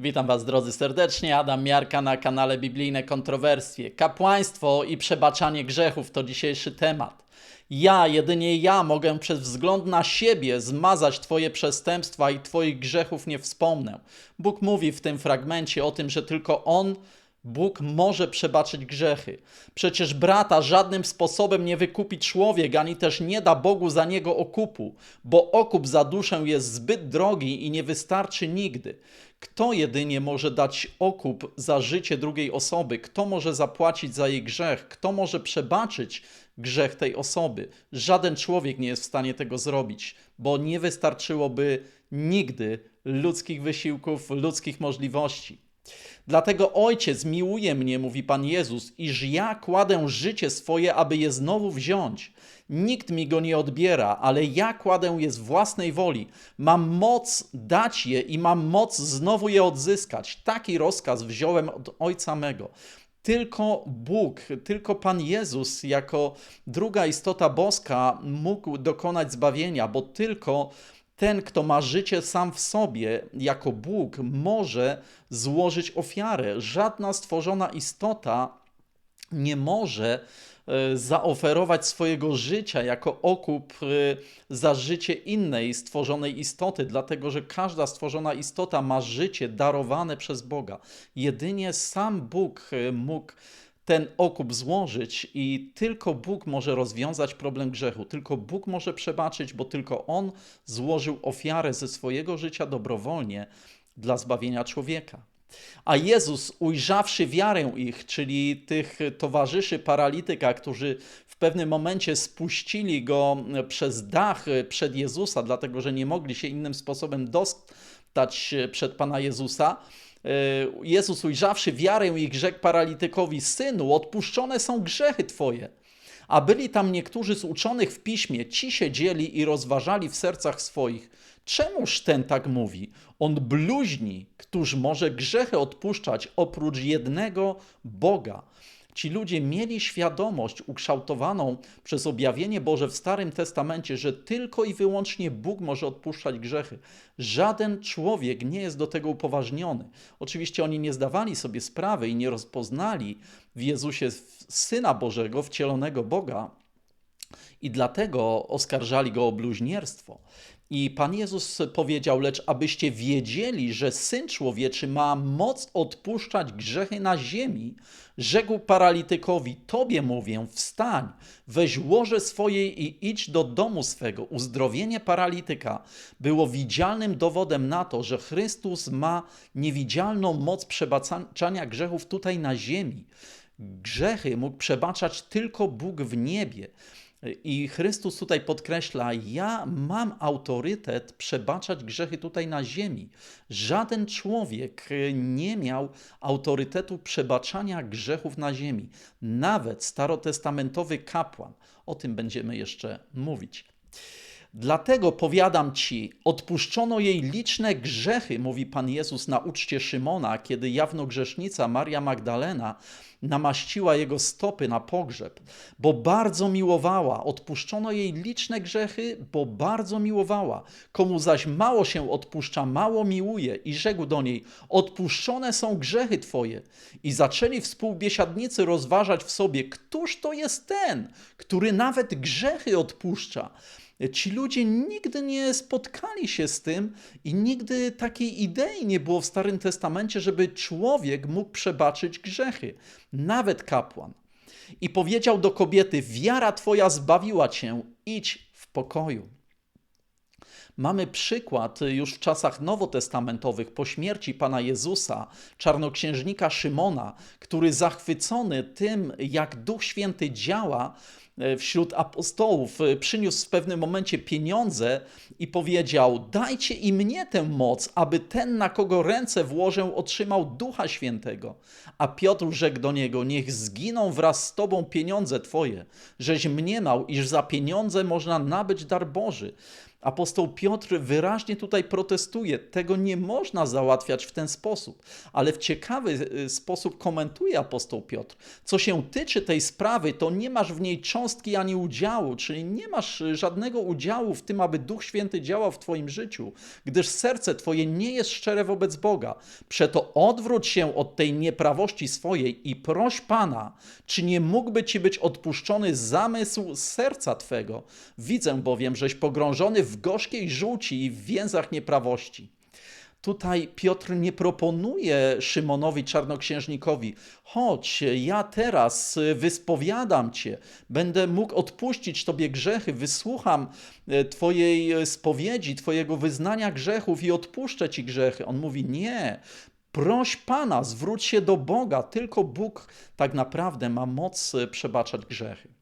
Witam Was drodzy serdecznie, Adam Miarka na kanale Biblijne Kontrowersje. Kapłaństwo i przebaczanie grzechów to dzisiejszy temat. Ja, jedynie ja mogę przez wzgląd na siebie zmazać Twoje przestępstwa i Twoich grzechów nie wspomnę. Bóg mówi w tym fragmencie o tym, że tylko On Bóg może przebaczyć grzechy. Przecież brata żadnym sposobem nie wykupi człowiek, ani też nie da Bogu za niego okupu, bo okup za duszę jest zbyt drogi i nie wystarczy nigdy. Kto jedynie może dać okup za życie drugiej osoby? Kto może zapłacić za jej grzech? Kto może przebaczyć grzech tej osoby? Żaden człowiek nie jest w stanie tego zrobić, bo nie wystarczyłoby nigdy ludzkich wysiłków, ludzkich możliwości. Dlatego Ojciec miłuje mnie, mówi Pan Jezus, iż ja kładę życie swoje, aby je znowu wziąć. Nikt mi go nie odbiera, ale ja kładę je z własnej woli. Mam moc dać je i mam moc znowu je odzyskać. Taki rozkaz wziąłem od Ojca mego. Tylko Bóg, tylko Pan Jezus, jako druga istota boska, mógł dokonać zbawienia, bo tylko ten, kto ma życie sam w sobie, jako Bóg, może złożyć ofiarę. Żadna stworzona istota nie może e, zaoferować swojego życia jako okup e, za życie innej stworzonej istoty, dlatego że każda stworzona istota ma życie darowane przez Boga. Jedynie sam Bóg e, mógł ten okup złożyć i tylko Bóg może rozwiązać problem grzechu, tylko Bóg może przebaczyć, bo tylko On złożył ofiarę ze swojego życia dobrowolnie dla zbawienia człowieka. A Jezus, ujrzawszy wiarę ich, czyli tych towarzyszy paralityka, którzy w pewnym momencie spuścili go przez dach przed Jezusa, dlatego że nie mogli się innym sposobem dostać przed Pana Jezusa, Jezus ujrzawszy wiarę ich rzekł paralitykowi, synu, odpuszczone są grzechy twoje. A byli tam niektórzy z uczonych w piśmie, ci siedzieli i rozważali w sercach swoich, czemuż ten tak mówi? On bluźni, któż może grzechy odpuszczać oprócz jednego Boga. Ci ludzie mieli świadomość ukształtowaną przez objawienie Boże w Starym Testamencie, że tylko i wyłącznie Bóg może odpuszczać grzechy. Żaden człowiek nie jest do tego upoważniony. Oczywiście oni nie zdawali sobie sprawy i nie rozpoznali w Jezusie Syna Bożego, wcielonego Boga, i dlatego oskarżali go o bluźnierstwo. I Pan Jezus powiedział, lecz abyście wiedzieli, że Syn Człowieczy ma moc odpuszczać grzechy na ziemi, rzekł paralitykowi, Tobie mówię, wstań, weź łoże swoje i idź do domu swego. Uzdrowienie paralityka było widzialnym dowodem na to, że Chrystus ma niewidzialną moc przebaczania grzechów tutaj na ziemi. Grzechy mógł przebaczać tylko Bóg w niebie. I Chrystus tutaj podkreśla: Ja mam autorytet przebaczać grzechy tutaj na ziemi. Żaden człowiek nie miał autorytetu przebaczania grzechów na ziemi. Nawet starotestamentowy kapłan. O tym będziemy jeszcze mówić. Dlatego powiadam ci, odpuszczono jej liczne grzechy, mówi Pan Jezus na uczcie Szymona, kiedy jawno grzesznica Maria Magdalena namaściła jego stopy na pogrzeb, bo bardzo miłowała. Odpuszczono jej liczne grzechy, bo bardzo miłowała. Komu zaś mało się odpuszcza, mało miłuje. I rzekł do niej: Odpuszczone są grzechy twoje. I zaczęli współbiesiadnicy rozważać w sobie, któż to jest ten, który nawet grzechy odpuszcza. Ci ludzie nigdy nie spotkali się z tym i nigdy takiej idei nie było w Starym Testamencie, żeby człowiek mógł przebaczyć grzechy, nawet kapłan. I powiedział do kobiety: Wiara twoja zbawiła cię, idź w pokoju. Mamy przykład już w czasach nowotestamentowych, po śmierci Pana Jezusa, czarnoksiężnika Szymona, który zachwycony tym, jak Duch Święty działa, wśród apostołów, e, przyniósł w pewnym momencie pieniądze i powiedział: Dajcie i mnie tę moc, aby ten, na kogo ręce włożę, otrzymał Ducha Świętego. A Piotr rzekł do niego: Niech zginą wraz z tobą pieniądze twoje, żeś mniemał, iż za pieniądze można nabyć dar Boży. Apostoł Piotr wyraźnie tutaj protestuje. Tego nie można załatwiać w ten sposób, ale w ciekawy y, sposób komentuje apostoł Piotr. Co się tyczy tej sprawy, to nie masz w niej cząstki ani udziału, czyli nie masz y, żadnego udziału w tym, aby Duch Święty działał w Twoim życiu, gdyż serce Twoje nie jest szczere wobec Boga. Przeto odwróć się od tej nieprawości swojej i proś Pana, czy nie mógłby Ci być odpuszczony zamysł serca Twego. Widzę bowiem, żeś pogrążony w gorzkiej żółci i w więzach nieprawości. Tutaj Piotr nie proponuje Szymonowi Czarnoksiężnikowi: chodź, ja teraz wyspowiadam cię, będę mógł odpuścić tobie grzechy, wysłucham e, twojej spowiedzi, twojego wyznania grzechów i odpuszczę ci grzechy. On mówi: nie. Proś Pana, zwróć się do Boga. Tylko Bóg tak naprawdę ma moc e, przebaczać grzechy.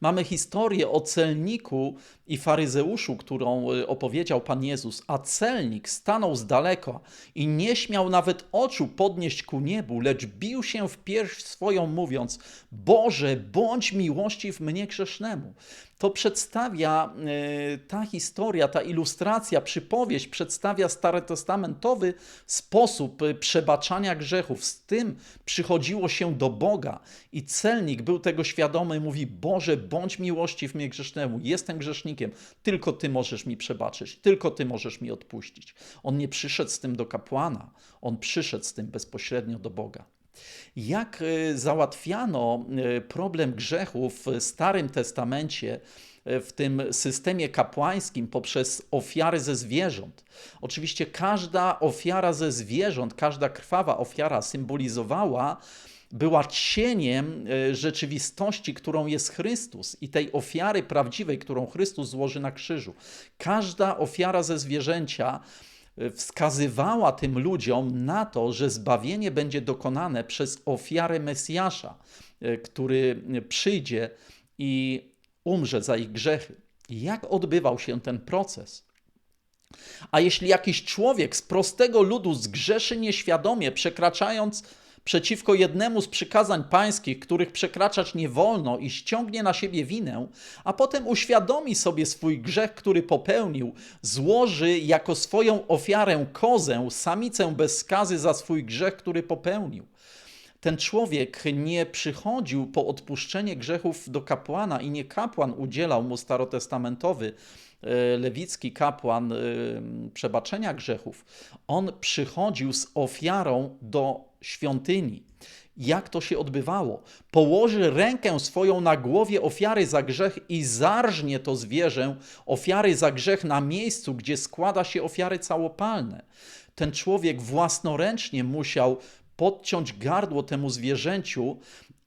Mamy historię o celniku i faryzeuszu, którą y, opowiedział Pan Jezus, a celnik stanął z daleka i nie śmiał nawet oczu podnieść ku niebu, lecz bił się w pierś swoją, mówiąc: Boże, bądź miłościw mnie grzesznemu to przedstawia e, ta historia, ta ilustracja, przypowieść przedstawia starotestamentowy sposób e, przebaczania grzechów. Z tym przychodziło się do Boga i celnik był tego świadomy, mówi: Boże, bądź miłości w mnie grzesznemu, jestem grzesznikiem, tylko Ty możesz mi przebaczyć, tylko Ty możesz mi odpuścić. On nie przyszedł z tym do kapłana, on przyszedł z tym bezpośrednio do Boga. Jak e, załatwiano e, problem grzechu w Starym Testamencie, e, w tym systemie kapłańskim poprzez ofiary ze zwierząt. Oczywiście każda ofiara ze zwierząt, każda krwawa ofiara symbolizowała, była cieniem rzeczywistości, którą jest Chrystus i tej ofiary prawdziwej, którą Chrystus złoży na krzyżu. Każda ofiara ze zwierzęcia wskazywała tym ludziom na to, że zbawienie będzie dokonane przez ofiarę Mesjasza, e, który przyjdzie i umrze za ich grzechy. Jak odbywał się ten proces? A jeśli jakiś człowiek z prostego ludu zgrzeszy nieświadomie, przekraczając przeciwko jednemu z przykazań pańskich, których przekraczać nie wolno i ściągnie na siebie winę, a potem uświadomi sobie swój grzech, który popełnił, złoży jako swoją ofiarę kozę, samicę bez skazy za swój grzech, który popełnił. Ten człowiek nie przychodził po odpuszczenie grzechów do kapłana i nie kapłan udzielał mu starotestamentowy e, lewicki kapłan e, przebaczenia grzechów, on przychodził z ofiarą do świątyni. Jak to się odbywało? Położy rękę swoją na głowie ofiary za grzech i zarżnie to zwierzę ofiary za grzech na miejscu, gdzie składa się ofiary całopalne. Ten człowiek własnoręcznie musiał podciąć gardło temu zwierzęciu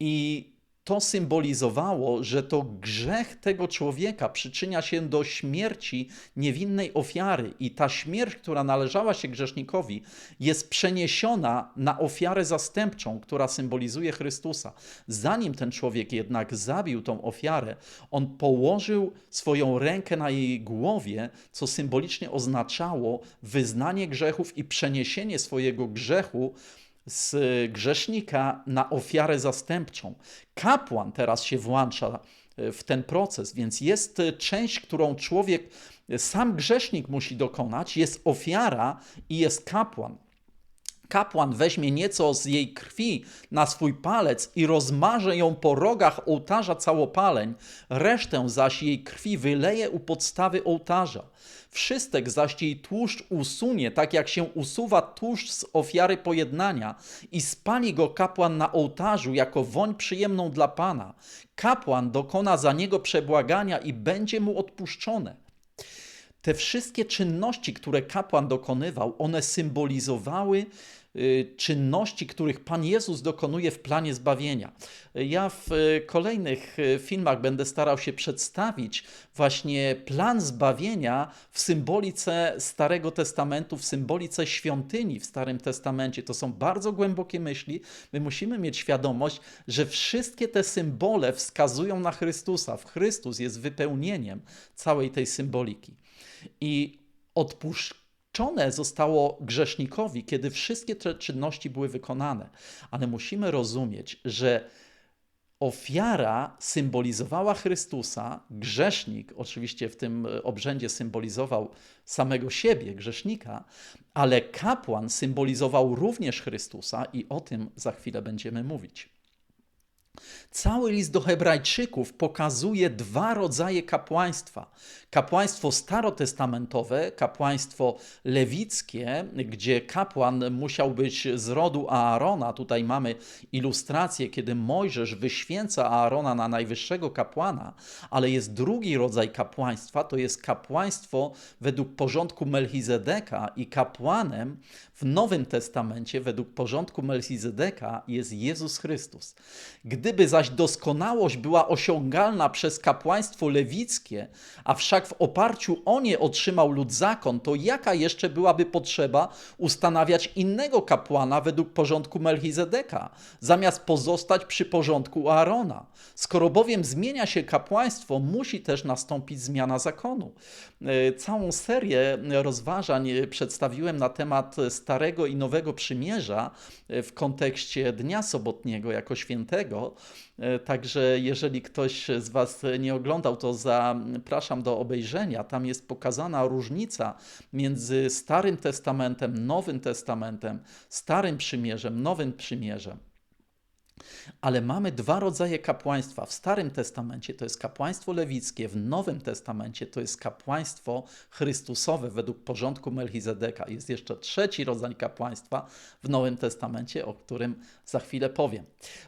i to symbolizowało, że to grzech tego człowieka przyczynia się do śmierci niewinnej ofiary, i ta śmierć, która należała się grzesznikowi, jest przeniesiona na ofiarę zastępczą, która symbolizuje Chrystusa. Zanim ten człowiek jednak zabił tą ofiarę, on położył swoją rękę na jej głowie, co symbolicznie oznaczało wyznanie grzechów i przeniesienie swojego grzechu z grzesznika na ofiarę zastępczą. Kapłan teraz się włącza e, w ten proces, więc jest e, część, którą człowiek, e, sam grzesznik musi dokonać, jest ofiara i jest kapłan. Kapłan weźmie nieco z jej krwi na swój palec i rozmarze ją po rogach ołtarza całopaleń, resztę zaś jej krwi wyleje u podstawy ołtarza. Wszystek zaś jej tłuszcz usunie, tak jak się usuwa tłuszcz z ofiary pojednania i spali go kapłan na ołtarzu jako woń przyjemną dla Pana. Kapłan dokona za niego przebłagania i będzie mu odpuszczone. Te wszystkie czynności, które kapłan dokonywał, one symbolizowały czynności, których Pan Jezus dokonuje w planie zbawienia. Ja w y, kolejnych y, filmach będę starał się przedstawić właśnie plan zbawienia w symbolice Starego Testamentu, w symbolice świątyni w Starym Testamencie. To są bardzo głębokie myśli. My musimy mieć świadomość, że wszystkie te symbole wskazują na Chrystusa. W Chrystus jest wypełnieniem całej tej symboliki. I odpuszczenie Czone zostało grzesznikowi, kiedy wszystkie te czynności były wykonane. Ale musimy rozumieć, że Ofiara symbolizowała Chrystusa, grzesznik oczywiście w tym e, obrzędzie symbolizował samego siebie, grzesznika, ale kapłan symbolizował również Chrystusa i o tym za chwilę będziemy mówić. Cały list do Hebrajczyków pokazuje dwa rodzaje kapłaństwa. Kapłaństwo starotestamentowe, kapłaństwo lewickie, gdzie kapłan musiał być z rodu Aarona. Tutaj mamy ilustrację, kiedy Mojżesz wyświęca Aarona na najwyższego kapłana, ale jest drugi rodzaj kapłaństwa, to jest kapłaństwo według porządku Melchizedeka i kapłanem w Nowym Testamencie według porządku Melchizedeka jest Jezus Chrystus. Gdyby zaś doskonałość była osiągalna przez kapłaństwo lewickie, a wszak w oparciu o nie otrzymał lud zakon, to jaka jeszcze byłaby potrzeba ustanawiać innego kapłana według porządku Melchizedeka, zamiast pozostać przy porządku Aarona? Skoro bowiem zmienia się kapłaństwo, musi też nastąpić zmiana zakonu. E, całą serię rozważań przedstawiłem na temat Starego i Nowego Przymierza e, w kontekście Dnia Sobotniego jako świętego. E, także jeżeli ktoś z Was nie oglądał, to zapraszam do obejrzenia. Tam jest pokazana różnica między Starym Testamentem, Nowym Testamentem, Starym Przymierzem, Nowym Przymierzem. Ale mamy dwa rodzaje kapłaństwa. W Starym Testamencie to jest kapłaństwo lewickie, w Nowym Testamencie to jest kapłaństwo Chrystusowe według porządku Melchizedeka. Jest jeszcze trzeci rodzaj kapłaństwa w Nowym Testamencie, o którym za chwilę powiem.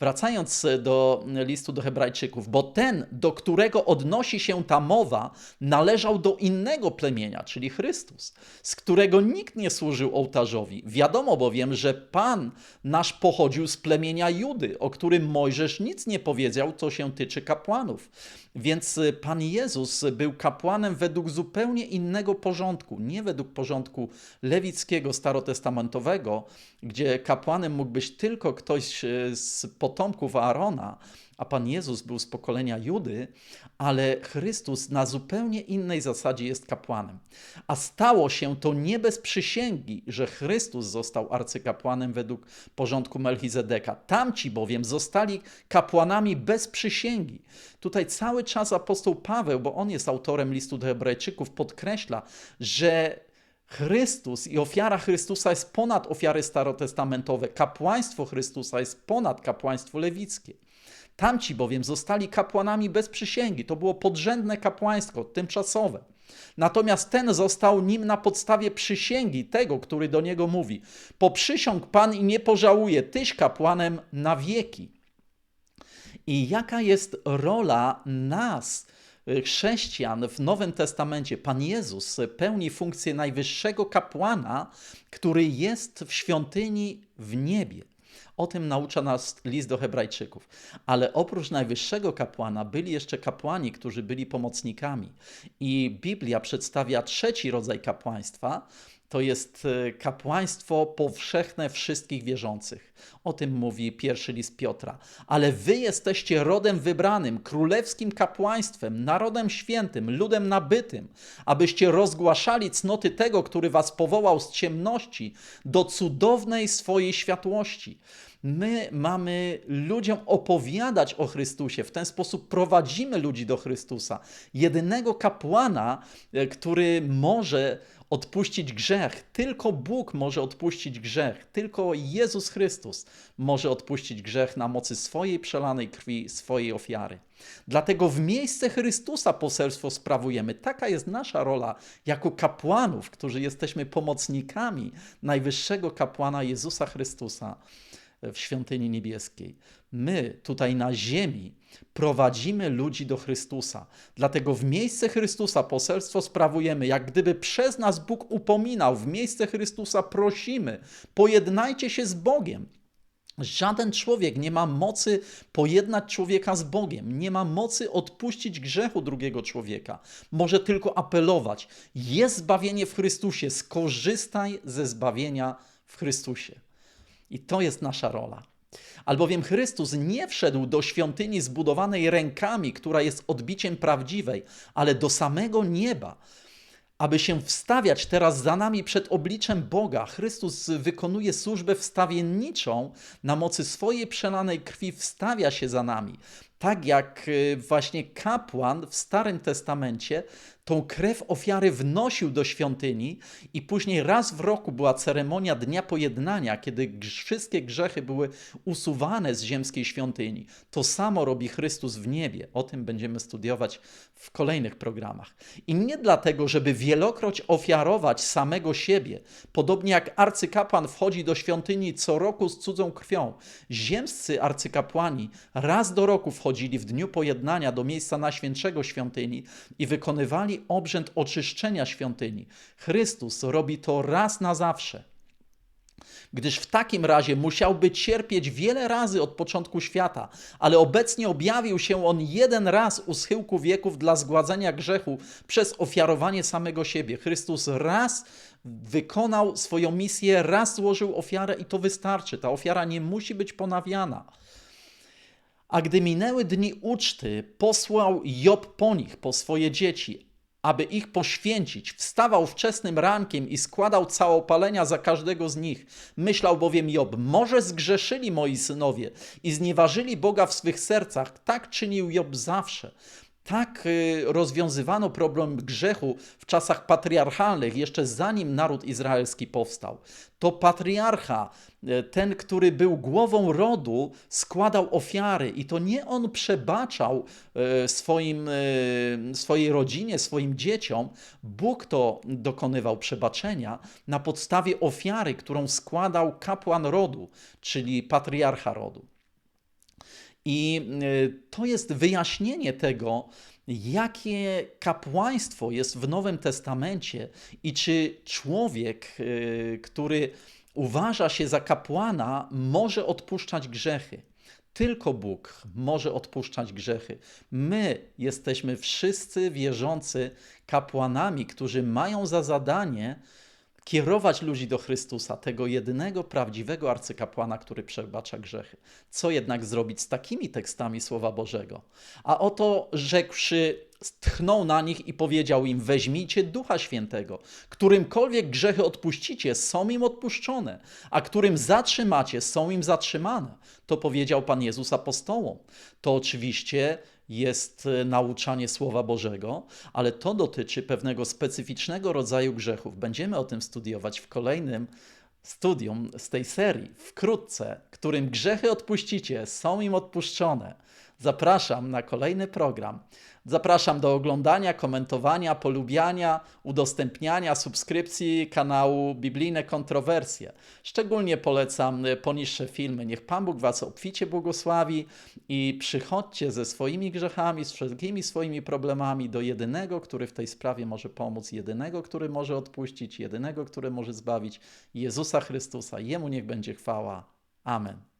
Wracając do listu do Hebrajczyków, bo ten, do którego odnosi się ta mowa, należał do innego plemienia, czyli Chrystus, z którego nikt nie służył ołtarzowi. Wiadomo bowiem, że Pan nasz pochodził z plemienia Judy, o którym Mojżesz nic nie powiedział, co się tyczy kapłanów. Więc y, Pan Jezus był kapłanem według zupełnie innego porządku, nie według porządku lewickiego, starotestamentowego, gdzie kapłanem mógł być tylko ktoś y, z potomków Aarona, a Pan Jezus był z pokolenia Judy, ale Chrystus na zupełnie innej zasadzie jest kapłanem. A stało się to nie bez przysięgi, że Chrystus został arcykapłanem według porządku Melchizedeka. Tamci bowiem zostali kapłanami bez przysięgi. Tutaj cały czas apostoł Paweł, bo on jest autorem listu do Hebrajczyków, podkreśla, że Chrystus i ofiara Chrystusa jest ponad ofiary starotestamentowe. Kapłaństwo Chrystusa jest ponad kapłaństwo lewickie. Tamci bowiem zostali kapłanami bez przysięgi. To było podrzędne kapłaństwo, tymczasowe. Natomiast ten został nim na podstawie przysięgi tego, który do niego mówi: Poprzysiąg Pan i nie pożałuje, tyś kapłanem na wieki. I jaka jest rola nas, y, chrześcijan w Nowym Testamencie? Pan Jezus pełni funkcję najwyższego kapłana, który jest w świątyni w niebie. O tym naucza nas list do Hebrajczyków. Ale oprócz najwyższego kapłana byli jeszcze kapłani, którzy byli pomocnikami. I Biblia przedstawia trzeci rodzaj kapłaństwa. To jest e, kapłaństwo powszechne wszystkich wierzących. O tym mówi pierwszy list Piotra. Ale wy jesteście rodem wybranym, królewskim kapłaństwem, narodem świętym, ludem nabytym, abyście rozgłaszali cnoty tego, który was powołał z ciemności do cudownej swojej światłości. My mamy ludziom opowiadać o Chrystusie, w ten sposób prowadzimy ludzi do Chrystusa. Jedynego kapłana, e, który może odpuścić grzech. Tylko Bóg może odpuścić grzech. Tylko Jezus Chrystus może odpuścić grzech na mocy swojej przelanej krwi, swojej ofiary. Dlatego w miejsce Chrystusa poselstwo sprawujemy. Taka jest nasza rola jako kapłanów, którzy jesteśmy pomocnikami najwyższego kapłana Jezusa Chrystusa w świątyni niebieskiej. My tutaj na ziemi prowadzimy ludzi do Chrystusa. Dlatego w miejsce Chrystusa poselstwo sprawujemy, jak gdyby przez nas Bóg upominał, w miejsce Chrystusa prosimy, pojednajcie się z Bogiem. Żaden człowiek nie ma mocy pojednać człowieka z Bogiem, nie ma mocy odpuścić grzechu drugiego człowieka. Może tylko apelować: jest zbawienie w Chrystusie, skorzystaj ze zbawienia w Chrystusie. I to jest nasza rola. Albowiem Chrystus nie wszedł do świątyni zbudowanej rękami, która jest odbiciem prawdziwej, ale do samego nieba, aby się wstawiać teraz za nami przed obliczem Boga. Chrystus wykonuje służbę wstawienniczą, na mocy swojej przelanej krwi wstawia się za nami. Tak jak y, właśnie kapłan w Starym Testamencie tą krew ofiary wnosił do świątyni i później raz w roku była ceremonia Dnia Pojednania, kiedy wszystkie grzechy były usuwane z ziemskiej świątyni. To samo robi Chrystus w niebie. O tym będziemy studiować w kolejnych programach. I nie dlatego, żeby wielokroć ofiarować samego siebie, podobnie jak arcykapłan wchodzi do świątyni co roku z cudzą krwią. Ziemscy arcykapłani raz do roku wchodzili w dniu pojednania do miejsca najświętszego świątyni i wykonywali obrzęd oczyszczenia świątyni. Chrystus robi to raz na zawsze gdyż w takim razie musiałby cierpieć wiele razy od początku świata, ale obecnie objawił się on jeden raz u schyłku wieków dla zgładzenia grzechu przez ofiarowanie samego siebie. Chrystus raz wykonał swoją misję, raz złożył ofiarę i to wystarczy. Ta ofiara nie musi być ponawiana. A gdy minęły dni uczty, posłał Job po nich, po swoje dzieci, aby ich poświęcić. Wstawał wczesnym rankiem i składał całopalenia za każdego z nich. Myślał bowiem Job, może zgrzeszyli moi synowie i znieważyli Boga w swych sercach. Tak czynił Job zawsze. Tak y, rozwiązywano problem grzechu w czasach patriarchalnych, jeszcze zanim naród izraelski powstał. To patriarcha, y, ten, który był głową rodu, składał ofiary i to nie on przebaczał y, swoim, swojej rodzinie, swoim dzieciom. Bóg to dokonywał przebaczenia na podstawie ofiary, którą składał kapłan rodu, czyli patriarcha rodu. I y, to jest wyjaśnienie tego, jakie kapłaństwo jest w Nowym Testamencie i czy człowiek, y, który uważa się za kapłana, może odpuszczać grzechy. Tylko Bóg może odpuszczać grzechy. My jesteśmy wszyscy wierzący kapłanami, którzy mają za zadanie kierować ludzi do Chrystusa, tego jedynego prawdziwego arcykapłana, który przebacza grzechy. Co jednak zrobić z takimi tekstami Słowa Bożego? A oto rzekłszy, tchnął na nich i powiedział im: Weźmijcie Ducha Świętego, którymkolwiek grzechy odpuścicie, są im odpuszczone, a którym zatrzymacie, są im zatrzymane. To powiedział Pan Jezus apostołom. To oczywiście jest e, nauczanie Słowa Bożego, ale to dotyczy pewnego specyficznego rodzaju grzechów. Będziemy o tym studiować w kolejnym studium z tej serii, wkrótce, którym grzechy odpuścicie, są im odpuszczone. Zapraszam na kolejny program. Zapraszam do oglądania, komentowania, polubiania, udostępniania, subskrypcji kanału Biblijne Kontrowersje. Szczególnie polecam poniższe filmy. Niech Pan Bóg Was obficie błogosławi i przychodźcie ze swoimi grzechami, z wszelkimi swoimi problemami do jedynego, który w tej sprawie może pomóc, jedynego, który może odpuścić, jedynego, który może zbawić Jezusa Chrystusa. Jemu niech będzie chwała. Amen.